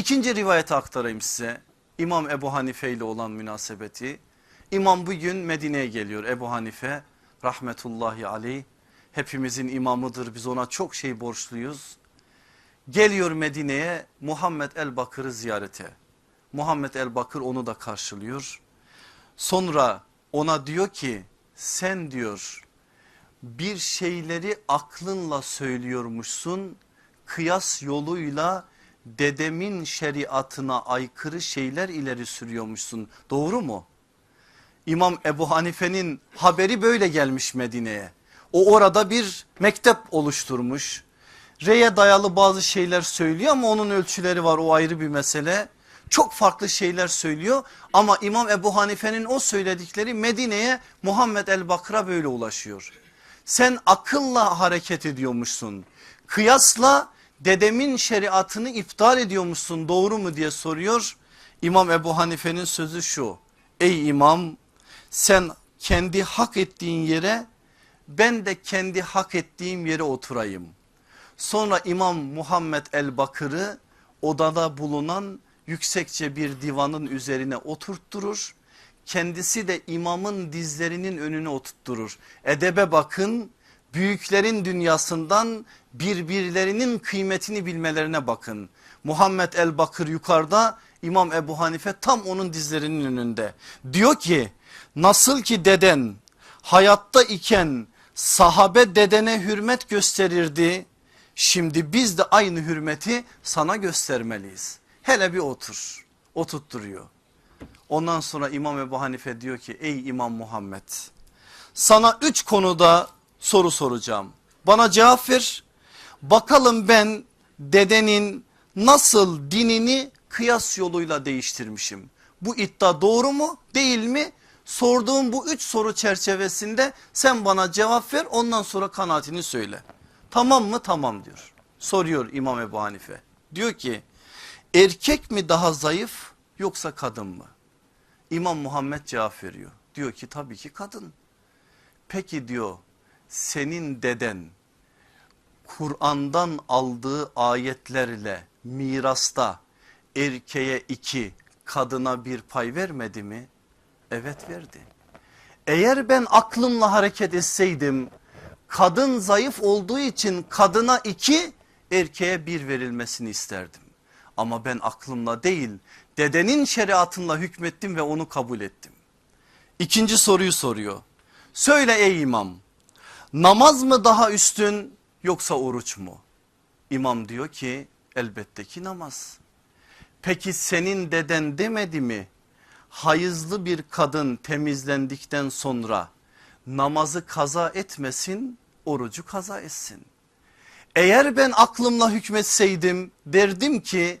İkinci rivayeti aktarayım size. İmam Ebu Hanife ile olan münasebeti. İmam bugün Medine'ye geliyor Ebu Hanife rahmetullahi aleyh. Hepimizin imamıdır biz ona çok şey borçluyuz. Geliyor Medine'ye Muhammed el Bakır'ı ziyarete. Muhammed el Bakır onu da karşılıyor. Sonra ona diyor ki sen diyor bir şeyleri aklınla söylüyormuşsun. Kıyas yoluyla dedemin şeriatına aykırı şeyler ileri sürüyormuşsun. Doğru mu? İmam Ebu Hanife'nin haberi böyle gelmiş Medine'ye. O orada bir mektep oluşturmuş. Reye dayalı bazı şeyler söylüyor ama onun ölçüleri var o ayrı bir mesele. Çok farklı şeyler söylüyor ama İmam Ebu Hanife'nin o söyledikleri Medine'ye Muhammed el Bakır'a böyle ulaşıyor. Sen akılla hareket ediyormuşsun. Kıyasla dedemin şeriatını iptal ediyormuşsun doğru mu diye soruyor. İmam Ebu Hanife'nin sözü şu. Ey imam sen kendi hak ettiğin yere ben de kendi hak ettiğim yere oturayım. Sonra İmam Muhammed el Bakır'ı odada bulunan yüksekçe bir divanın üzerine oturtturur. Kendisi de imamın dizlerinin önüne oturtturur. Edebe bakın büyüklerin dünyasından birbirlerinin kıymetini bilmelerine bakın. Muhammed el Bakır yukarıda İmam Ebu Hanife tam onun dizlerinin önünde. Diyor ki nasıl ki deden hayatta iken sahabe dedene hürmet gösterirdi. Şimdi biz de aynı hürmeti sana göstermeliyiz. Hele bir otur. Oturtturuyor. Ondan sonra İmam Ebu Hanife diyor ki ey İmam Muhammed sana üç konuda soru soracağım. Bana cevap ver. Bakalım ben dedenin nasıl dinini kıyas yoluyla değiştirmişim. Bu iddia doğru mu değil mi? Sorduğum bu üç soru çerçevesinde sen bana cevap ver ondan sonra kanaatini söyle. Tamam mı? Tamam diyor. Soruyor İmam Ebu Hanife. Diyor ki erkek mi daha zayıf yoksa kadın mı? İmam Muhammed cevap veriyor. Diyor ki tabii ki kadın. Peki diyor senin deden Kur'an'dan aldığı ayetlerle mirasta erkeğe iki kadına bir pay vermedi mi? Evet verdi. Eğer ben aklımla hareket etseydim kadın zayıf olduğu için kadına iki erkeğe bir verilmesini isterdim. Ama ben aklımla değil dedenin şeriatınla hükmettim ve onu kabul ettim. İkinci soruyu soruyor. Söyle ey imam namaz mı daha üstün yoksa oruç mu? İmam diyor ki elbette ki namaz. Peki senin deden demedi mi? Hayızlı bir kadın temizlendikten sonra namazı kaza etmesin orucu kaza etsin. Eğer ben aklımla hükmetseydim derdim ki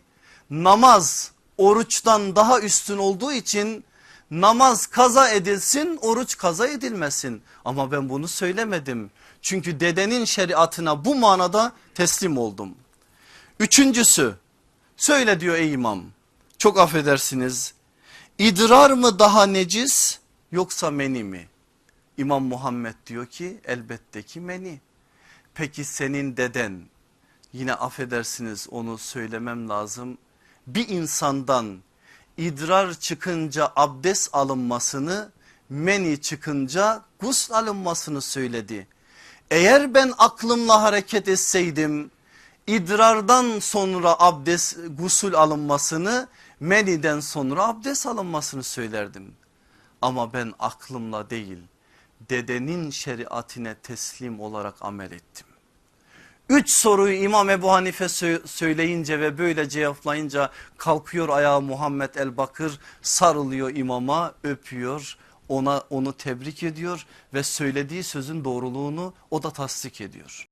namaz oruçtan daha üstün olduğu için namaz kaza edilsin oruç kaza edilmesin. Ama ben bunu söylemedim. Çünkü dedenin şeriatına bu manada teslim oldum. Üçüncüsü söyle diyor ey imam çok affedersiniz idrar mı daha necis yoksa meni mi? İmam Muhammed diyor ki elbette ki meni. Peki senin deden yine affedersiniz onu söylemem lazım. Bir insandan idrar çıkınca abdest alınmasını meni çıkınca gusl alınmasını söyledi. Eğer ben aklımla hareket etseydim idrardan sonra abdest gusül alınmasını meniden sonra abdest alınmasını söylerdim. Ama ben aklımla değil dedenin şeriatine teslim olarak amel ettim. Üç soruyu İmam Ebu Hanife söyleyince ve böyle cevaplayınca kalkıyor ayağa Muhammed el Bakır sarılıyor imama öpüyor ona onu tebrik ediyor ve söylediği sözün doğruluğunu o da tasdik ediyor.